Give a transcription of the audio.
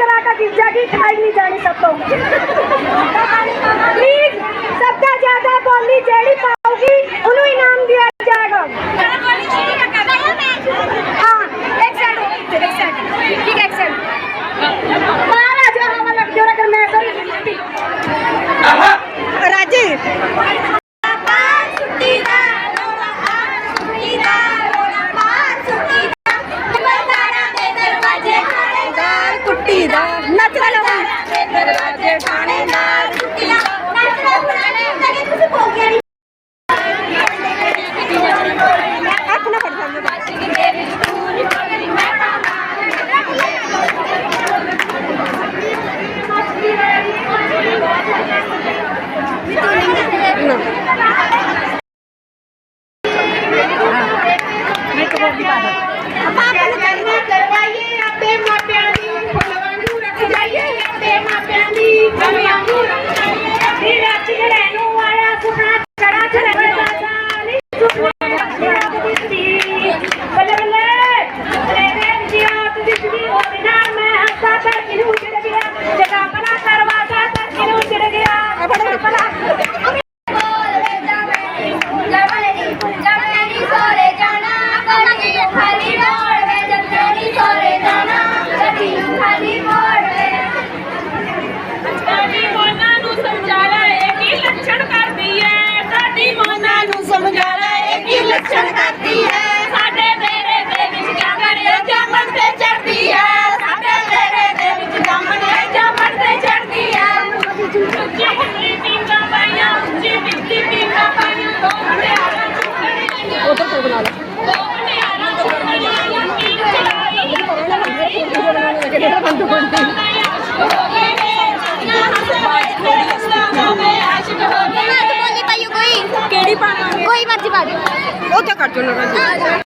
करा का ज़िंदगी खाई नहीं जानी सब तो। प्लीज़ सबका ज़्यादा बोली जेड़ी पाओगी उन्हें इनाम दिया जाएगा। हाँ एक सेकंड एक सेकंड ठीक एक सेकंड मारा हवा लग जोरा कर मैं राजीव নাচতে फोटो बना लो ਕਿਹੜੀ ਪਾਣਾ? ਕੋਈ ਮਰਜ਼ੀ ਪਾ ਦੇ ਉਹ ਤਾਂ ਕੱਟ ਲਓ ਨਾ